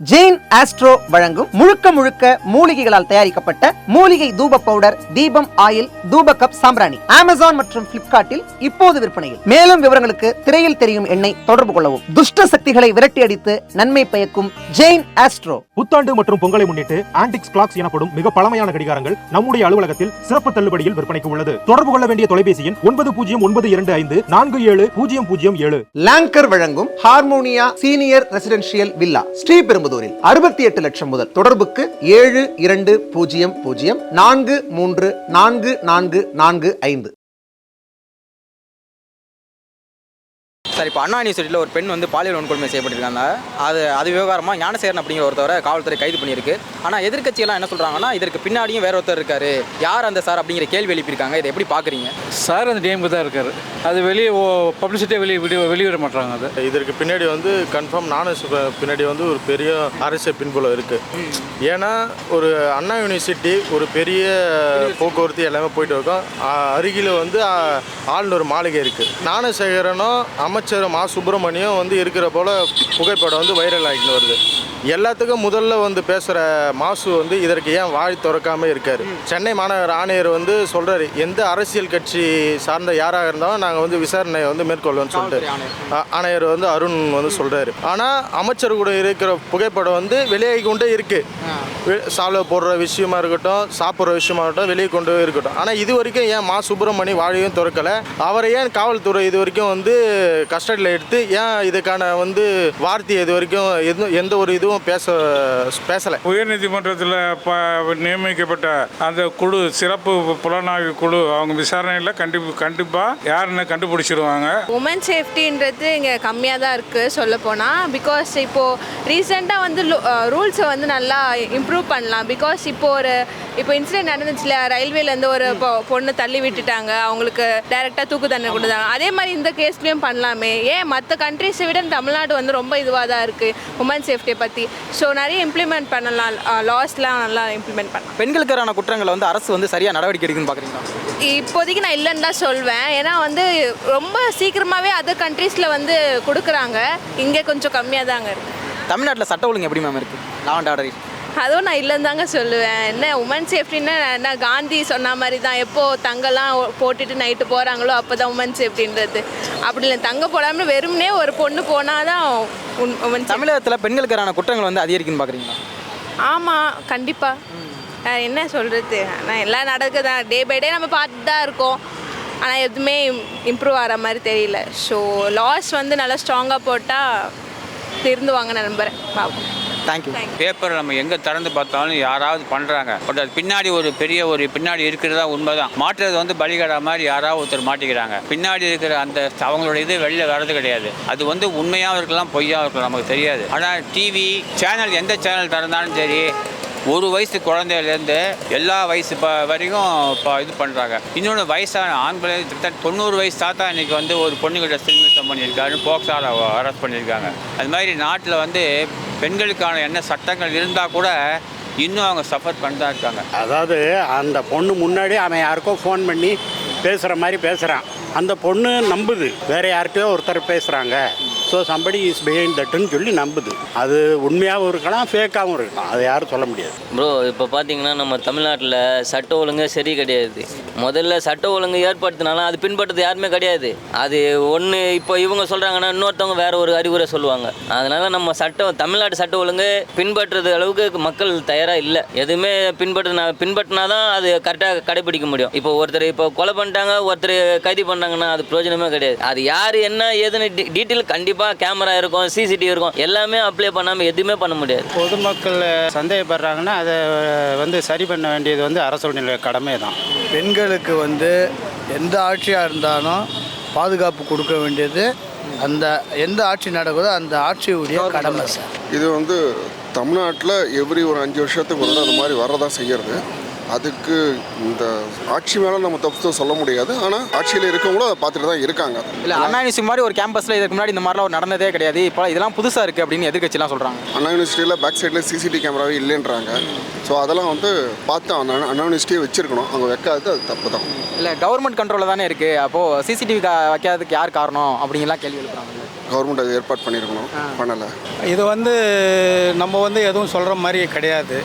Jain astro வழங்கும் முழுக்க முழுக்க மூலிகைகளால் தயாரிக்கப்பட்ட மூலிகை தூப பவுடர் தீபம் ஆயில் தூப கப் சாம்பிராணி அமேசான் மற்றும் பிளிப்கார்ட்டில் இப்போது விற்பனையில். மேலும் விவரங்களுக்கு திரையில் தெரியும் எண்ணை தொடர்பு கொள்ளவும். துஷ்ட சக்திகளை விரட்டி அடித்து நன்மை பயக்கும் ஜெயின் ஆஸ்ட்ரோ புத்தாண்டு மற்றும் பொங்கலை முன்னிட்டு ஆன்டிக்ஸ் கிளாக்ஸ் எனப்படும் மிக பழமையான கடிகாரங்கள் நம்முடைய அலுவலகத்தில் சிறப்பு தள்ளுபடியில் விற்பனைக்கு உள்ளது. தொடர்பு கொள்ள வேண்டிய தொலைபேசி எண் ஒன்பது பூஜ்ஜியம் ஒன்பது இரண்டு ஐந்து நான்கு ஏழு பூஜ்ஜியம் பூஜ்ஜியம் ஏழு. லாங்கர் வழங்கும் ஹார்மோனியா சீனியர் ரெசிடென்ஷியல் வில்லா கோயம்புத்தூரில் அறுபத்தி எட்டு லட்சம் முதல் தொடர்புக்கு ஏழு இரண்டு பூஜ்ஜியம் பூஜ்ஜியம் நான்கு மூன்று நான்கு நான்கு நான்கு ஐந்து. சார் இப்போ அண்ணா யூனிவர்சிட்டியில் ஒரு பெண் வந்து பாலியல் வன்கொடுமை செய்யப்பட்டிருக்காங்க. அது அது விவகாரமாக ஞானசேகரன் அப்படிங்கிற ஒருத்தவரை காவல்துறை கைது பண்ணியிருக்கு. ஆனால் எதிர்க்கட்சியெல்லாம் என்ன சொல்கிறாங்கன்னா இதற்கு பின்னாடியும் வேற ஒருத்தர் இருக்காரு. யார் அந்த சார் அப்படிங்கிற கேள்வி எழுப்பியிருக்காங்க. இதை எப்படி பார்க்குறீங்க சார் அந்த டிஎம்க்கு தான் இருக்காரு. அது வெளியே பப்ளிசிட்டியாக வெளியே வெளியே வெளியிட மாட்டாங்க அது. இதற்கு பின்னாடி வந்து கன்ஃபார்ம் நானும் பின்னாடி வந்து ஒரு பெரிய அரசியல் பின்புலம் இருக்கு. ஏன்னா ஒரு அண்ணா யூனிவர்சிட்டி ஒரு பெரிய போக்குவரத்து எல்லாமே போயிட்டு இருக்கோம். அருகில வந்து ஆளுநர் மாளிகை இருக்கு. ஞானசேகரனும் அமைச்சர் மா சுப்பிரமணியம் வந்து இருக்கிற போல் புகைப்படம் வந்து வைரல் ஆகிட்டு வருது. எல்லாத்துக்கும் முதல்ல வந்து பேசுகிற மாசு வந்து இதற்கு ஏன் வாய் திறக்காம இருக்காரு? சென்னை மாநகர ஆணையர் வந்து சொல்றாரு எந்த அரசியல் கட்சி சார்ந்த யாராக இருந்தாலும் நாங்கள் வந்து விசாரணையை வந்து மேற்கொள்வோம்னு சொல்லிட்டு. ஆணையர். வந்து அருண் வந்து சொல்றாரு. ஆனால் அமைச்சர் கூட இருக்கிற புகைப்படம் வந்து வெளியாகி கொண்டே இருக்கு. வெ- சால்வை போடுற விஷயமா இருக்கட்டும் சாப்பிட்ற விஷயமா இருக்கட்டும் வெளியே கொண்டு இருக்கட்டும். ஆனால் இது வரைக்கும் ஏன் மா சுப்பிரமணி வாழையும் திறக்கலை? அவரை ஏன் காவல்துறை இது வரைக்கும் வந்து கஸ்டடியில் எடுத்து ஏன் இதுக்கான வந்து வார்த்தை இது வரைக்கும் எந்த ஒரு இதுவும் பேச பேசலை. உயர்நீதிமன்றத்தில் ப நியமிக்கப்பட்ட அந்த குழு சிறப்பு புலனாய்வு குழு அவங்க விசாரணையில் கண்டிப்பாக கண்டிப்பாக யாருன்னு கண்டுபிடிச்சிருவாங்க. உமன் சேஃப்டின்றது இங்கே கம்மியாக தான் இருக்குது சொல்லப்போனால் பிகாஸ் இப்போது ரீசெண்டாக வந்து ரூல்ஸை வந்து நல்லா இம்ப்ரூவ் பண்ணலாம். பிகாஸ் இப்போ ஒரு இப்போ இன்சிடென்ட் நடந்துச்சுல ரயில்வேலேருந்து ஒரு பொ- பொண்ணு தள்ளி விட்டுட்டாங்க. அவங்களுக்கு டைரெக்டாக தூக்கு தண்டனை கொடுத்தாங்க. அதே மாதிரி இந்த கேஸ்லேயும் பண்ணலாமே. ஏன் மற்ற கண்ட்ரிஸை விட தமிழ்நாடு வந்து ரொம்ப இதுவாக தான் இருக்குது உமன் சேஃப்டியை பற்றி ஸோ நிறைய இம்ப்ளிமெண்ட் பண்ணலாம். லாஸ்லாம் நல்லா இம்ப்ளிமெண்ட் பண்ணலாம். பெண்களுக்கு எதிரான குற்றங்களை வந்து அரசு வந்து சரியாக நடவடிக்கை எடுக்குன்னு பார்க்குறீங்களா இப்போதைக்கு நான் இல்லைன்னு தான் சொல்வேன். ஏன்னா வந்து ரொம்ப சீக்கிரமாகவே அதர் கண்ட்ரீஸில் வந்து கொடுக்குறாங்க. இங்கே கொஞ்சம் கம்மியாக தாங்க இருக்கு. தமிழ்நாட்டில் சட்ட ஒழுங்கு எப்படி மேம் இருக்குது லாண்ட் ஆர்டர் அதுவும் நான் இல்லைன்னு தாங்க சொல்லுவேன். என்ன உமன் சேஃப்டின்னா என்ன காந்தி சொன்ன மாதிரி தான் எப்போ தங்கெல்லாம் போட்டுட்டு நைட்டு போகிறாங்களோ அப்போ தான் உமன் சேஃப்டின்றது அப்படி இல்லை தங்க போடாமல் வெறுமனே ஒரு பொண்ணு போனால் தான் உமன் தமிழகத்தில் பெண்களுக்கு எதிரான குற்றங்கள் வந்து அதிகரிக்குன்னு பார்க்குறீங்களா ஆமாம் கண்டிப்பாக என்ன சொல்கிறது ஆனால் எல்லாம் நடக்குதான் டே பை டே நம்ம பார்த்துட்டு தான் இருக்கோம். ஆனால் எதுவுமே இம்ப்ரூவ் ஆகிற மாதிரி தெரியல. ஸோ லாஸ் வந்து நல்லா ஸ்ட்ராங்காக போட்டால் திருந்துவாங்கன்னு நம்புகிறேன் பார்ப்போம் தேங்க்யூ பேப்பர் நம்ம எங்கே திறந்து பார்த்தாலும் யாராவது பண்ணுறாங்க பட் அது பின்னாடி ஒரு பெரிய ஒரு பின்னாடி இருக்கிறதா உண்மைதான். மாற்றுறது வந்து பலிகடா மாதிரி யாராவது ஒருத்தர் மாட்டிக்கிறாங்க. பின்னாடி இருக்கிற அந்த அவங்களோட இது வெளில வர்றது கிடையாது. அது வந்து உண்மையாகவும் இருக்கலாம் பொய்யாகவும் இருக்கலாம் நமக்கு தெரியாது. ஆனால் டிவி சேனல் எந்த சேனல் திறந்தாலும் சரி ஒரு வயசு குழந்தையிலேருந்து எல்லா வயசு ப வரைக்கும் இப்போ இது பண்ணுறாங்க இன்னொன்று வயசான ஆண் பிள்ளை கிட்டத்தட்ட தொண்ணூறு வயசு தாத்தா இன்னைக்கு வந்து ஒரு பொண்ணுகிட்ட சிறுமித்தம் பண்ணியிருக்காரு போக்சால அரெஸ்ட் பண்ணியிருக்காங்க. அது மாதிரி நாட்டில் வந்து பெண்களுக்கான என்ன சட்டங்கள் இருந்தால் கூட இன்னும் அவங்க சஃபர் பண்ணிட்டு தான் இருக்காங்க. அதாவது அந்த பொண்ணு முன்னாடி அவன் யாருக்கோ ஃபோன் பண்ணி பேசுகிற மாதிரி பேசுகிறான் அந்த பொண்ணு நம்புது. வேற யார்கிட்டயோ ஒருத்தர் பேசுகிறாங்க ஸோ சம்படி இஸ் பிஹைண்ட் தட்டுன்னு சொல்லி நம்புது. அது உண்மையாகவும் இருக்கலாம் ஃபேக்காகவும் இருக்கலாம். அதை யாரும் சொல்ல முடியாது. ப்ரோ இப்போ பார்த்தீங்கன்னா நம்ம தமிழ்நாட்டில் சட்ட ஒழுங்கு சரி கிடையாது. முதல்ல சட்ட ஒழுங்கு ஏற்படுத்தினாலும் அது பின்பற்றது யாருமே கிடையாது. அது ஒன்று இப்போ இவங்க சொல்கிறாங்கன்னா இன்னொருத்தவங்க வேற ஒரு அறிவுரை சொல்லுவாங்க. அதனால நம்ம சட்டம் தமிழ்நாடு சட்ட ஒழுங்கு பின்பற்றுறது அளவுக்கு மக்கள் தயாராக இல்லை. எதுவுமே பின்பற்றினா பின்பற்றினா தான் அது கரெக்டாக கடைபிடிக்க முடியும். இப்போ ஒருத்தர் இப்போ கொலை பண்ணிட்டாங்க ஒருத்தர் கைது பண்ண பண்ணாங்கன்னா அது பிரயோஜனமே கிடையாது. அது யார் என்ன ஏதுன்னு டீட்டெயில் கண்டிப்பாக கேமரா இருக்கும் சிசிடிவி இருக்கும் எல்லாமே அப்ளை பண்ணாமல் எதுவுமே பண்ண முடியாது. பொதுமக்கள் சந்தேகப்படுறாங்கன்னா அதை வந்து சரி பண்ண வேண்டியது வந்து அரசுடைய கடமை தான் பெண்களுக்கு வந்து எந்த ஆட்சியாக இருந்தாலும் பாதுகாப்பு கொடுக்க வேண்டியது அந்த எந்த ஆட்சி நடக்குதோ அந்த ஆட்சியுடைய கடமை சார். இது வந்து தமிழ்நாட்டில் எவ்ரி ஒரு அஞ்சு வருஷத்துக்கு ஒரு அது மாதிரி வரதான் செய்யறது. அதுக்கு இந்த ஆட்சி மேலே நம்ம தப்பு சொல்ல முடியாது. ஆனால் ஆட்சியில் இருக்கவங்களும் அதை பார்த்துட்டு தான் இருக்காங்க. இல்லை அண்ணா யூனிவர்சிட்டி மாதிரி ஒரு கேம்பஸில் இதுக்கு முன்னாடி இந்த மாதிரிலாம் ஒரு நடந்ததே கிடையாது. இப்போ இதெல்லாம் புதுசாக இருக்குது அப்படின்னு எதிர்க்கட்சிலாம் சொல்கிறாங்க அண்ணா யூனிவர்சிட்டியில் பேக் சைடில் சிசிடிவி கேமராவே இல்லைன்றாங்க. ஸோ அதெல்லாம் வந்து பார்த்து அந்த அண்ணா யூனிவர்சிட்டியை வச்சிருக்கணும். அவங்க வைக்காதது அது தப்பு தான். இல்லை கவர்மெண்ட் கண்ட்ரோலில் தானே இருக்குது அப்போது சிசிடிவி வைக்காததுக்கு யார் காரணம் அப்படிங்கலாம் கேள்வி எழுப்புறாங்க. கவர்மெண்ட் அது ஏற்பாடு பண்ணியிருக்கணும். பண்ணலை. இது வந்து நம்ம வந்து எதுவும் சொல்கிற மாதிரி கிடையாது.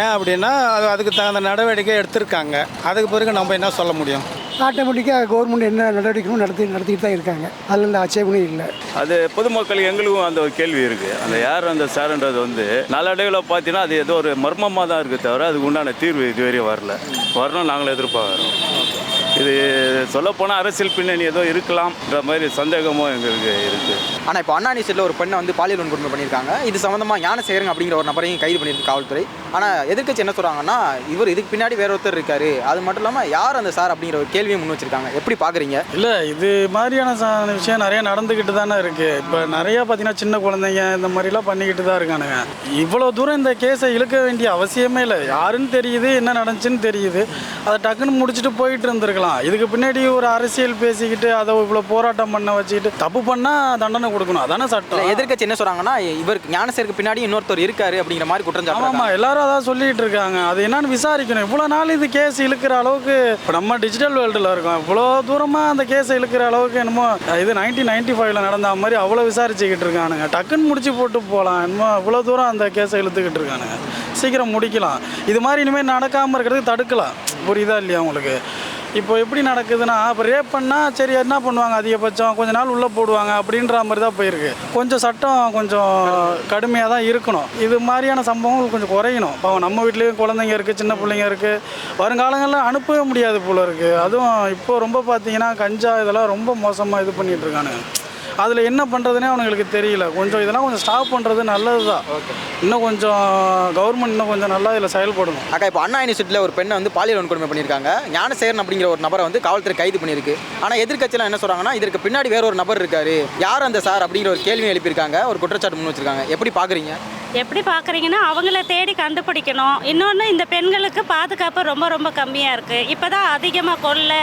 ஏன் அப்படின்னா அது அதுக்கு தகுந்த நடவடிக்கை எடுத்திருக்காங்க. அதுக்கு பிறகு நம்ம என்ன சொல்ல முடியும்? ஆட்டோமேட்டிக்காக கவர்மெண்ட் என்ன நடவடிக்கையும் நடத்தி நடத்திட்டு தான் இருக்காங்க. அதில் எந்த ஆட்சேபனும் இல்லை. அது பொதுமக்கள் எங்களுக்கும் அந்த ஒரு கேள்வி இருக்குது அந்த யார் அந்த சாருன்றது வந்து நாளடைவில் பார்த்தீங்கன்னா அது ஏதோ ஒரு மர்மமாக தான் இருக்குது தவிர அதுக்கு உண்டான தீர்வு இதுவரையும் வரல. வரணும் நாங்களும் எதிர்பார்க்குறோம். இது சொல்லப்போனால் அரசியல் பின்னணி ஏதோ இருக்கலாம்ன்ற மாதிரி சந்தேகமும் எங்களுக்கு இருக்குது ஆனால் இப்போ அண்ணா யூனிவர்சிட்டியில் ஒரு பெண்ணை வந்து பாலியல் வன்கொடுமை பண்ணியிருக்காங்க. இது சம்மந்தமாக ஞானசேகரன் அப்படிங்கிற ஒரு நபரையும் கைது பண்ணியிருக்கு காவல்துறை. ஆனால் எதிர்க்கட்சி என்ன சொல்கிறாங்கன்னா இவர் இதுக்கு பின்னாடி வேற ஒருத்தர் இருக்காரு. அது மட்டும் இல்லாமல் யார் அந்த சார் அப்படிங்கிற ஒரு கேள்வியை முன் வச்சிருக்காங்க. எப்படி பார்க்குறீங்க இல்லை இது மாதிரியான ச- விஷயம் நிறைய நடந்துக்கிட்டு தானே இருக்குது இப்போ நிறைய பார்த்தீங்கன்னா சின்ன குழந்தைங்க இந்த மாதிரிலாம் பண்ணிக்கிட்டு தான் இருக்கானுங்க. இவ்வளோ தூரம் இந்த கேஸை இழுக்க வேண்டிய அவசியமே இல்லை. யாருன்னு தெரியுது என்ன நடந்துச்சுன்னு தெரியுது. அதை டக்குன்னு முடிச்சுட்டு போயிட்டு இருந்திருக்கலாம். இதுக்கு பின்னாடி ஒரு அரசியல் பேசிக்கிட்டு அதை இவ்வளோ போராட்டம் பண்ண வச்சுக்கிட்டு தப்பு பண்ணால் தண்டனை கொடுக்கணும். அதானே சட்டம். எதிர்க்கட்சி என்ன சொல்கிறாங்கன்னா இவருக்கு ஞானசேருக்கு பின்னாடி இன்னொருத்தர் இருக்காரு அப்படிங்கிற மாதிரி குற்றம் ஆமாம் எல்லாரும் அதான் சொல்லிட்டு இருக்காங்க. அது என்னன்னு விசாரிக்கணும். இவ்வளோ நாள் இது கேஸ் இழுக்கிற அளவுக்கு இப்போ நம்ம டிஜிட்டல் வேர்ல்டில் இருக்கோம். இவ்வளோ தூரமாக அந்த கேஸை இழுக்கிற அளவுக்கு என்னமோ இது நைன்டீன் நைன்டி ஃபைவ்ல நடந்த மாதிரி அவ்வளோ விசாரிச்சுக்கிட்டு இருக்கானுங்க. டக்குன்னு முடிச்சு போட்டு போகலாம் என்னமோ இவ்வளோ தூரம் அந்த கேஸை இழுத்துக்கிட்டு இருக்கானுங்க. சீக்கிரம் முடிக்கலாம். இது மாதிரி இனிமேல் நடக்காமல் இருக்கிறதுக்கு தடுக்கலாம். புரியுதா இல்லையா உங்களுக்கு? இப்போ எப்படி நடக்குதுன்னா இப்போ ரேப் பண்ணால் சரி என்ன பண்ணுவாங்க அதிகபட்சம்? கொஞ்ச நாள் உள்ளே போடுவாங்க அப்படின்ற மாதிரி தான் போயிருக்கு. கொஞ்சம் சட்டம் கொஞ்சம் கடுமையாக தான் இருக்கணும். இது மாதிரியான சம்பவங்கள் கொஞ்சம் குறையணும். இப்போ நம்ம வீட்லேயும் குழந்தைங்க இருக்குது சின்ன பிள்ளைங்க இருக்குது வருங்காலங்களில் அனுப்பவே முடியாது போல இருக்குது அதுவும் இப்போ ரொம்ப பார்த்தீங்கன்னா கஞ்சா இதெல்லாம் ரொம்ப மோசமாக இது பண்ணிகிட்டு இருக்கானுங்க. அதில் என்ன பண்ணுறதுனே அவனுங்களுக்கு தெரியல. கொஞ்சம் இதெல்லாம் கொஞ்சம் ஸ்டாப் பண்ணுறது நல்லது தான் இன்னும் கொஞ்சம் கவர்மெண்ட் இன்னும் கொஞ்சம் நல்லா இதில் செயல்படணும். அக்கா இப்போ அண்ணா யூனிவர்சிட்டியில் ஒரு பெண்ணை வந்து பாலியல் வன்கொடுமை பண்ணியிருக்காங்க. ஞானசேகரன் அப்படிங்கிற ஒரு நபரை வந்து காவல்துறை கைது பண்ணியிருக்கு. ஆனால் எதிர்க்கட்சியெல்லாம் என்ன சொல்கிறாங்கன்னா இதற்கு பின்னாடி வேற ஒரு நபர் இருக்காரு. யார் அந்த சார் அப்படிங்கிற ஒரு கேள்வி எழுப்பியிருக்காங்க. ஒரு குற்றச்சாட்டு முன் வச்சிருக்காங்க. எப்படி பார்க்குறீங்க எப்படி பார்க்குறீங்கன்னா அவங்கள தேடி கண்டுபிடிக்கணும். இன்னொன்று இந்த பெண்களுக்கு பாதுகாப்பு ரொம்ப ரொம்ப கம்மியாக இருக்குது இப்போ தான் அதிகமாக கொள்ளை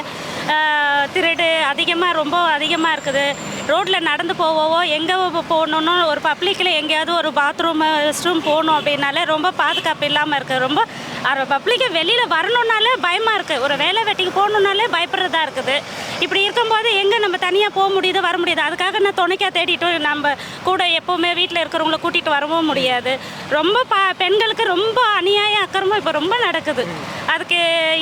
திருடு அதிகமாக ரொம்ப அதிகமாக இருக்குது. ரோட்டில் நடந்து போவோவோ எங்கே போகணுன்னு ஒரு பப்ளிக்கில் எங்கேயாவது ஒரு பாத்ரூம் ரெஸ்ட் ரூம் போகணும் அப்படின்னாலே ரொம்ப பாதுகாப்பு இல்லாமல் இருக்குது ரொம்ப பப்ளிக்கை வெளியில் வரணுன்னாலே பயமாக இருக்குது ஒரு வேலை வெட்டிக்கு போகணுன்னாலே பயப்படுறதா இருக்குது. இப்படி இருக்கும்போது எங்கே நம்ம தனியாக போக முடியுது வர முடியுது? அதுக்காக நான் துணைக்காக தேடிட்டு நம்ம கூட எப்போவுமே வீட்டில் இருக்கிறவங்கள கூட்டிகிட்டு வரவும் முடியாது. ரொம்ப பா பெண்களுக்கு ரொம்ப அநியாய அக்கிரமம் இப்போ ரொம்ப நடக்குது. அதுக்கு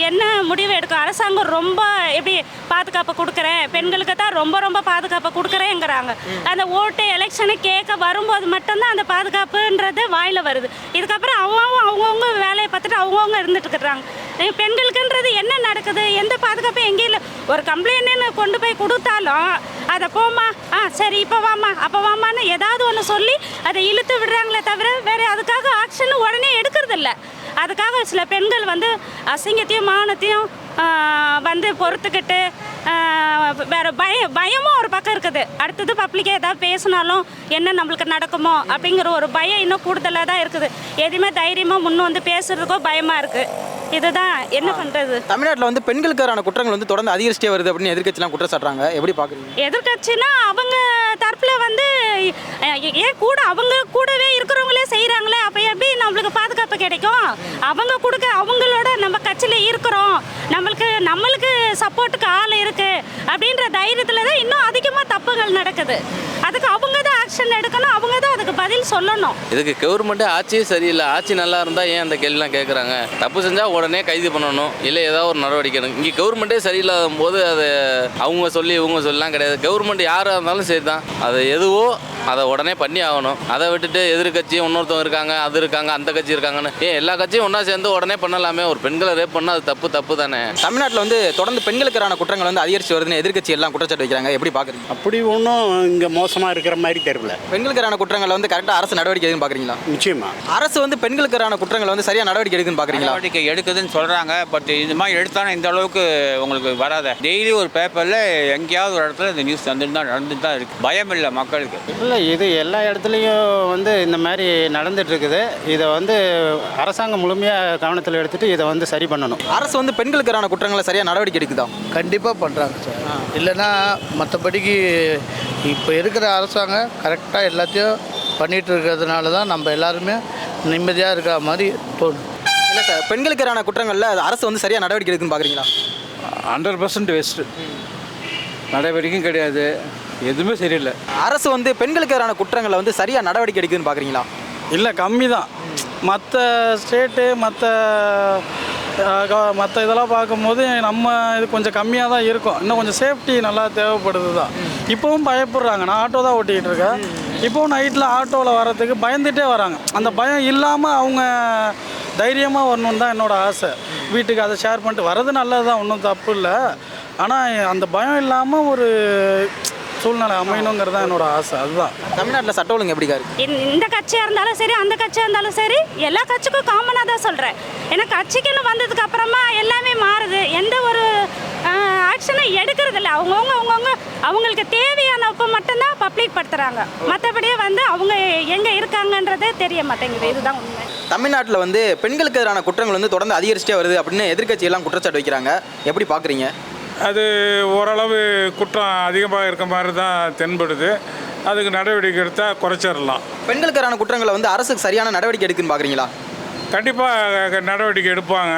என்ன முடிவு எடுக்கும்? அரசாங்கம் ரொம்ப எப்படி பாதுகாப்பு கொடுக்குறேன்? பெண்களுக்கு தான் ரொம்ப ரொம்ப பாதுகாப்பு கொடுக்குறேங்கிறாங்க. அந்த ஓட்டு எலெக்ஷனை கேட்க வரும்போது மட்டும்தான் அந்த பாதுகாப்புன்றது வாயில் வருது. இதுக்கப்புறம் அவங்க அவங்கவுங்க வேலையை பார்த்துட்டு அவங்கவுங்க இருந்துட்டு இருக்கிறாங்க. பெண்களுக்குன்றது என்ன நடக்குது? எந்த பாதுகாப்பும் எங்கேயும் இல்லை. ஒரு கம்ப்ளைண்ட்னு கொண்டு போய் கொடுத்தாலும் அதை போம்மா ஆ சரி இப்போ வாம்மா அப்போ வாமான்னு ஏதாவது ஒன்று சொல்லி அதை இழுத்து விடுறாங்களே தவிர வேறு அதுக்காக ஆக்ஷன் உடனே எடுக்கிறதில்ல அதுக்காக சில பெண்கள் வந்து அசிங்கத்தையும் மானத்தையும் வந்து பொறுத்துக்கிட்டு வேற பய பயமும் ஒரு பக்கம் இருக்குது. அடுத்தது பப்ளிக்காக ஏதாவது பேசினாலும் என்ன நம்மளுக்கு நடக்குமோ அப்படிங்கிற ஒரு பயம் இன்னும் கூடுதலாக தான் இருக்குது. எதுவுமே தைரியமாக முன்ன வந்து பேசுறதுக்கோ பயமாக இருக்குது இதுதான் என்ன பண்ணுறது தமிழ்நாட்டில் வந்து பெண்களுக்கு எதிரான குற்றங்கள் வந்து தொடர்ந்து அதிகரிச்சிட்டே வருது அப்படின்னு எதிர்க்கட்சிலாம் குற்றம் சாட்டுறாங்க எப்படி பார்க்குறீங்க? எதிர்கட்சினா அவங்க தரப்பில் வந்து ஏன் கூட அவங்க கூடவே இருக்கிறவங்களே செய்கிறாங்களே அப்போ எப்படி நம்மளுக்கு பாதுகாப்பு கிடைக்கும் அவங்க கொடுக்க அவங்களோட நம்ம கட்சியில் இருக்கிறோம். நம்மளுக்கு நம்மளுக்கு சப்போர்ட்டுக்கு ஆள் இருக்கு அப்படின்ற தைரியத்தில் தான் இன்னும் அதிகமாக தப்புகள் நடக்குது. அதுக்கு அவங்க தான் ஆக்ஷன் எடுக்கணும் அவங்க தான் அதுக்கு பதில் சொல்லணும். இதுக்கு கவர்மெண்ட்டே ஆட்சியே சரியில்லை. ஆட்சி நல்லா இருந்தால் ஏன் அந்த கேள்விலாம் கேட்குறாங்க தப்பு செஞ்சால் உடனே கைது பண்ணணும். இல்லை ஏதாவது ஒரு நடவடிக்கை எடுக்கணும். இங்கே கவர்மெண்ட்டே சரியில்லாத போது அது அவங்க சொல்லி இவங்க சொல்லலாம் கிடையாது. கவர்மெண்ட் யாராக இருந்தாலும் சரி தான் அது எதுவோ அதை உடனே பண்ணி ஆகணும். அதை விட்டுட்டு எதிர்கட்சி இன்னொருத்தவங்க இருக்காங்க அது இருக்காங்க அந்த கட்சி இருக்காங்கன்னு. ஏன் எல்லா கட்சியும் ஒன்றா சேர்ந்து உடனே பண்ணலாமே. ஒரு பெண்களை ரேப் பண்ணால் அது தப்பு தப்பு தானே? தமிழ்நாட்டில் வந்து தொடர்ந்து பெண்களுக்கு எதிரான குற்றங்கள் வந்து அதிகரிச்சு வருதுன்னு எதிர்க்கட்சி எல்லாம் குற்றச்சாட்டு வைக்கிறாங்க. எப்படி பார்க்குறீங்க அப்படி ஒன்றும் இங்கே மோசமாக இருக்கிற மாதிரி தெரியல. பெண்களுக்கு எதிரான குற்றங்கள் வந்து கரெக்டாக அரசு நடவடிக்கை எதுன்னு பார்க்குறீங்களா நிச்சயமா. அரசு வந்து பெண்களுக்கு எதிரான குற்றங்கள் வந்து சரியாக நடவடிக்கை எடுக்குன்னு பார்க்குறீங்களா நடவடிக்கை எடுக்குதுன்னு சொல்கிறாங்க பட் இது மாதிரி எடுத்தாலும் இந்த அளவுக்கு உங்களுக்கு வராத. டெய்லி ஒரு பேப்பரில் எங்கேயாவது ஒரு இடத்துல இந்த நியூஸ் வந்துட்டு தான் நடந்துட்டு தான் இருக்குது பயம் இல்லை மக்களுக்கு. இல்லை இது எல்லா இடத்துலையும் வந்து இந்த மாதிரி நடந்துட்டு இருக்குது இதை வந்து அரசாங்கம் முழுமையாக கவனத்தில் எடுத்துட்டு இதை வந்து சரி பண்ணணும். அரசு வந்து பெண்களுக்கு எதிரான குற்றங்களை சரியாக நடவடிக்கை எடுக்குதா? கண்டிப்பாக பண்ணுறாங்க சார். இல்லைன்னா மற்றபடிக்கு இப்போ இருக்கிற அரசாங்கம் கரெக்டாக எல்லாத்தையும் பண்ணிட்டு இருக்கிறதுனால தான் நம்ம எல்லாருமே நிம்மதியாக இருக்கிற மாதிரி தோணும். இல்லை சார் பெண்களுக்கு எதிரான குற்றங்களில் அரசு வந்து சரியாக நடவடிக்கை எடுக்குன்னு பார்க்குறீங்களா ஹண்ட்ரட் பர்சன்ட் வேஸ்ட்டு நடவடிக்கையும் கிடையாது. எதுவுமே சரியில்லை. அரசு வந்து பெண்களுக்கு எதிரான குற்றங்களை வந்து சரியாக நடவடிக்கை எடுக்குதுன்னு பார்க்குறீங்களா இல்லை கம்மி தான் மற்ற ஸ்டேட்டு மற்ற மற்ற இதெல்லாம் பார்க்கும்போது நம்ம இது கொஞ்சம் கம்மியாக தான் இருக்கும். இன்னும் கொஞ்சம் சேஃப்டி நல்லா தேவைப்படுது தான் இப்போவும் பயப்படுறாங்க. நான் ஆட்டோ தான் ஓட்டிகிட்டு இருக்கேன். இப்போவும் நைட்டில் ஆட்டோவில் வர்றதுக்கு பயந்துட்டே வராங்க. அந்த பயம் இல்லாமல் அவங்க தைரியமாக வரணும்னு தான் என்னோட ஆசை. வீட்டுக்கு அதை ஷேர் பண்ணிட்டு வர்றது நல்லது தான் ஒன்றும் தப்பு இல்லை. ஆனால் அந்த பயம் இல்லாமல் ஒரு சூழ்நிலை அமையணுங்கிறது தான் என்னோட ஆசை. அதுதான். தமிழ்நாட்டில் சட்ட ஒழுங்கு இருக்கு இந்த- கட்சியாக இருந்தாலும் சரி அந்த கட்சியாக இருந்தாலும் சரி எல்லா கட்சிக்கும் காமனாக தான் சொல்கிறேன் ஏன்னா கட்சிக்குன்னு வந்ததுக்கு அப்புறமா எல்லாமே மாறுது. எந்த ஒரு ஆக்ஷனும் எடுக்கிறது இல்லை. அவங்கவுங்க அவங்கவுங்க அவங்களுக்கு தேவையானப்போ மட்டும்தான் பப்ளிக் படுத்துகிறாங்க மற்றபடியே வந்து அவங்க எங்கே இருக்காங்கன்றதே தெரிய மாட்டேங்குது. இதுதான் உண்மை. தமிழ்நாட்டில் வந்து பெண்களுக்கு எதிரான குற்றங்கள் வந்து தொடர்ந்து அதிகரிச்சிட்டே வருது அப்படின்னு எதிர்க்கட்சி எல்லாம் குற்றச்சாட்டு வைக்கிறாங்க. எப்படி பார்க்குறீங்க அது ஓரளவு குற்றம் அதிகமாக இருக்க மாதிரி தான் தென்படுது. அதுக்கு நடவடிக்கை எடுத்தால் குறைச்சிடலாம் பெண்களுக்கு எதிரான குற்றங்களை வந்து அரசுக்கு சரியான நடவடிக்கை எடுக்குன்னு பார்க்குறீங்களா கண்டிப்பாக நடவடிக்கை எடுப்பாங்க.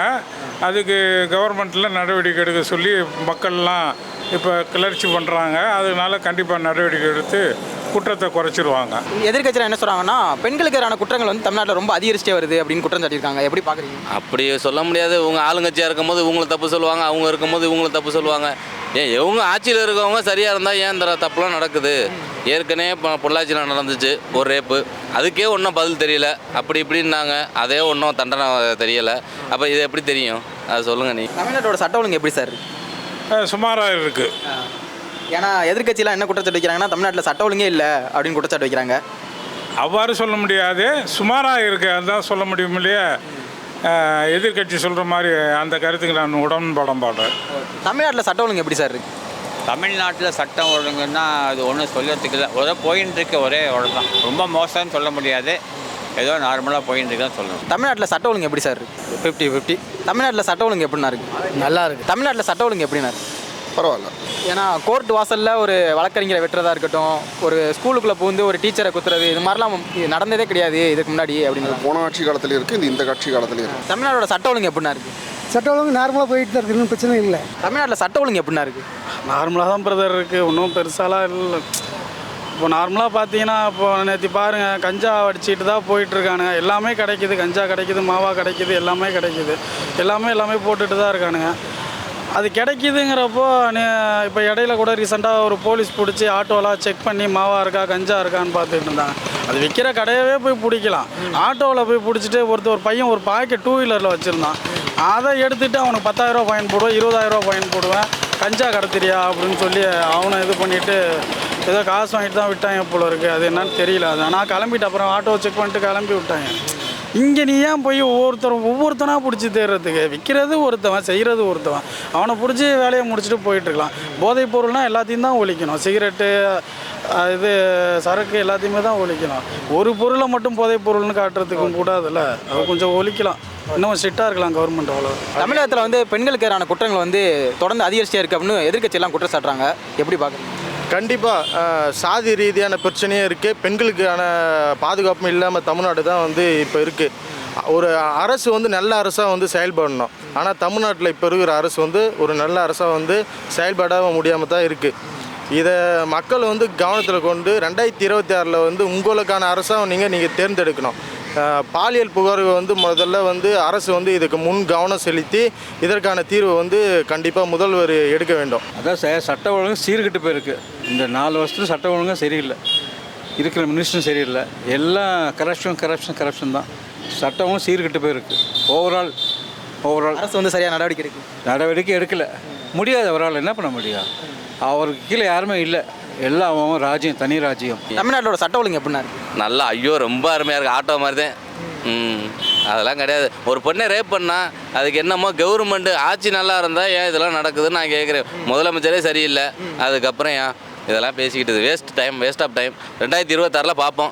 அதுக்கு கவர்மெண்ட்டில் நடவடிக்கை எடுக்க சொல்லி மக்கள்லாம் இப்போ கிளர்ச்சி பண்ணுறாங்க அதனால கண்டிப்பாக நடவடிக்கை எடுத்து குற்றத்தை குறைச்சிருவாங்க. எதிர்க்கட்சியில் என்ன சொல்கிறாங்கன்னா பெண்களுக்கு எதிரான குற்றங்கள் வந்து தமிழ்நாட்டில் ரொம்ப அதிகரிச்சிட்டே வருது அப்படின்னு குற்றம் சாட்டியிருக்காங்க. எப்படி பார்க்குறீங்க? அப்படி சொல்ல முடியாது. இவங்க ஆளுங்கட்சியாக இருக்கும்போது இவங்களை தப்பு சொல்லுவாங்க. அவங்க இருக்கும்போது இவங்களை தப்பு சொல்லுவாங்க. ஏன் இவங்க ஆட்சியில் இருக்கவங்க சரியாக இருந்தால் ஏன் இந்த தப்புலாம் நடக்குது? ஏற்கனவே இப்போ பொள்ளாச்சியில் நடந்துச்சு ஒரு ரேப்பு அதுக்கே ஒன்றும் பதில் தெரியல. அப்படி இப்படின்னாங்க. அதே ஒன்றும் தண்டனை தெரியலை. அப்போ இது எப்படி தெரியும்? அது சொல்லுங்கள் நீ. தமிழ்நாட்டோட சட்ட ஒழுங்கு எப்படி சார் இருக்கு? சுமாராக இருக்குது ஏன்னா எதிர்க்கட்சியெல்லாம் என்ன குற்றச்சாட்டு வைக்கிறாங்கன்னா தமிழ்நாட்டில் சட்ட ஒழுங்கே இல்லை அப்படின்னு குற்றச்சாட்டு வைக்கிறாங்க. அவ்வாறு சொல்ல முடியாது. சுமாராக இருக்குது அதுதான் சொல்ல முடியும் இல்லையா? அஹ், எதிர்க்கட்சி சொல்கிற மாதிரி அந்த கருத்துக்கு நான் உடன்படம் பாடுறேன். தமிழ்நாட்டில் சட்ட ஒழுங்கு எப்படி சார் இருக்கு? தமிழ்நாட்டில் சட்டம் ஒழுங்குன்னா அது ஒன்றும் சொல்கிறதுக்கு இல்லை. ஒரே போயின்னு இருக்க ஒரே ஒரு தான். ரொம்ப மோசம்னு சொல்ல முடியாது. ஏதோ நார்மலாக போயின்னு இருக்குன்னு சொல்லணும். தமிழ்நாட்டில் சட்ட ஒழுங்கு எப்படி சார் இருக்கு? ஃபிஃப்டி ஃபிஃப்டி தமிழ்நாட்டில் சட்ட ஒழுங்கு எப்படின்னா இருக்கு? நல்லா இருக்கு. தமிழ்நாட்டில் சட்ட ஒழுங்கு எப்படின்னா இருக்கு? பரவாயில்ல. ஏன்னா கோர்ட் வாசலில் ஒரு வழக்கறிஞரை வெட்டுறதா இருக்கட்டும் ஒரு ஸ்கூலுக்குள்ளே புகுந்து ஒரு டீச்சரை குத்துறது இது மாதிரிலாம் இது நடந்ததே கிடையாது இதுக்கு முன்னாடி அப்படின்னு போன ஆட்சி காலத்துலேயும் இருக்குது இந்த இந்த ஆட்சி காலத்துலேயும் இருக்குது தமிழ்நாடோட சட்ட ஒழுங்கு எப்படின்னா இருக்கு? சட்ட ஒழுங்கு நார்மலாக போயிட்டு தான் இருக்கு இன்னும் பிரச்சனை இல்லை. தமிழ்நாட்டில் சட்ட ஒழுங்கு எப்படின்னா இருக்கு? நார்மலாக தான் பிரதர் இருக்குது ஒன்றும் பெருசாலாம் இல்லை. இப்போ நார்மலாக பார்த்தீங்கன்னா இப்போ நேற்று பாருங்கள் கஞ்சா அடிச்சிட்டு தான் போயிட்டுருக்கானுங்க. எல்லாமே கிடைக்குது கஞ்சா கிடைக்குது மாவா கிடைக்குது எல்லாமே கிடைக்குது. எல்லாமே எல்லாமே போட்டுட்டு தான் இருக்கானுங்க. அது கிடைக்குதுங்கிறப்போ இப்போ இடையில கூட ரீசெண்டாக ஒரு போலீஸ் பிடிச்சி ஆட்டோலாம் செக் பண்ணி மாவா இருக்கா கஞ்சா இருக்கான்னு பார்த்துட்டு இருந்தாங்க. அது விற்கிற கடையவே போய் பிடிக்கலாம். ஆட்டோவில் போய் பிடிச்சிட்டு ஒருத்தர் ஒரு பையன் ஒரு பாக்கெட் டூ வீலரில் வச்சுருந்தான். அதை எடுத்துகிட்டு அவனுக்கு பத்தாயிரரூபா ஃபைன் போடுவேன் இருபதாயிரரூபா ஃபைன் போடுவேன். கஞ்சா கடத்துறியா அப்படின்னு சொல்லி அவனை இது பண்ணிவிட்டு ஏதோ காசு வாங்கிட்டு தான் விட்டாங்க போல இருக்குது அது என்னன்னு தெரியல. அது நான் கிளம்பிட்டு அப்புறம் ஆட்டோ செக் பண்ணிட்டு கிளம்பி விட்டாங்க. இங்கே நீ ஏன் போய் ஒவ்வொருத்தரும் ஒவ்வொருத்தனாக பிடிச்சி தேடுறதுக்கு விற்கிறது ஒருத்தவன் செய்கிறது ஒருத்தவன். அவனை பிடிச்சி வேலையை முடிச்சுட்டு போயிட்டுருக்கலாம் போதைப் பொருள்னால் எல்லாத்தையும் தான் ஒழிக்கணும். சிகரெட்டு இது சரக்கு எல்லாத்தையுமே தான் ஒழிக்கணும். ஒரு பொருளை மட்டும் போதைப் பொருள்னு காட்டுறதுக்கும் கூடாதுல்ல? அது கொஞ்சம் ஒழிக்கலாம். இன்னும் ஸ்ட்ரிக்டாக இருக்கலாம் கவர்மெண்ட் அவ்வளோ தமிழகத்தில் வந்து பெண்களுக்கு எதிரான குற்றங்கள் வந்து தொடர்ந்து அதிகரிச்சிட்டே இருக்கு அப்படின்னு எதிர்க்கட்சி எல்லாம் குற்றம் சாட்டுறாங்க. எப்படி பார்க்குறீங்க? கண்டிப்பாக சாதி ரீதியான பிரச்சனையும் இருக்குது பெண்களுக்கான பாதுகாப்பும் இல்லாமல் தமிழ்நாடு தான் வந்து இப்போ இருக்குது ஒரு அரசு வந்து நல்ல அரசாக வந்து செயல்படணும். ஆனால் தமிழ்நாட்டில் இப்போ இருக்கிற அரசு வந்து ஒரு நல்ல அரசாக வந்து செயல்பட முடியாமல் தான் இருக்குது இதை மக்கள் வந்து கவனத்தில் கொண்டு ரெண்டாயிரத்தி இருபத்தி ஆறில் வந்து உங்களுக்கான அரசாக நீங்கள் நீங்கள் தேர்ந்தெடுக்கணும். பாலியல் புகார் வந்து முதல்ல வந்து அரசு வந்து இதுக்கு முன் கவனம் செலுத்தி இதற்கான தீர்வு வந்து கண்டிப்பாக முதல்வர் எடுக்க வேண்டும். அதான் சார் சட்ட ஒழுங்கு சீர்கெட்டு போயிருக்கு. இந்த நாலு வருஷத்துல சட்ட ஒழுங்கும் சரியில்லை. இருக்கிற மினிஸ்டரும் சரியில்லை. எல்லாம் கரப்ஷன் கரப்ஷன் கரப்ஷன் தான். சட்டமும் சீர்கெட்டு போயிருக்கு. ஓவரால் ஓவரால் அரசு வந்து சரியாக நடவடிக்கை எடுக்கு நடவடிக்கை எடுக்கல. முடியாது. அவரால் என்ன பண்ண முடியும்? அவருக்கு கீழே யாருமே இல்லை. எல்லாம் அவன் ராஜ்யம் தனி ராஜ்யம். தமிழ்நாட்டோட சட்ட ஒழுங்கு எப்படின்னா இருக்கு? நல்லா ஐயோ ரொம்ப அருமையாக இருக்குது ஆட்டோ மாதிரி தான். ம். அதெல்லாம் கிடையாது. ஒரு பொண்ணை ரேப் பண்ணா அதுக்கு என்னமோ கவர்மெண்ட் ஆட்சி நல்லா இருந்தால் ஏன் இதெல்லாம் நடக்குதுன்னு நான் கேட்குறேன். முதலமைச்சரே சரியில்லை. அதுக்கப்புறம் ஏன் இதெல்லாம் பேசிக்கிட்டு waste time waste of time ரெண்டாயிரத்தி இருபத்தாறில் பார்ப்போம்.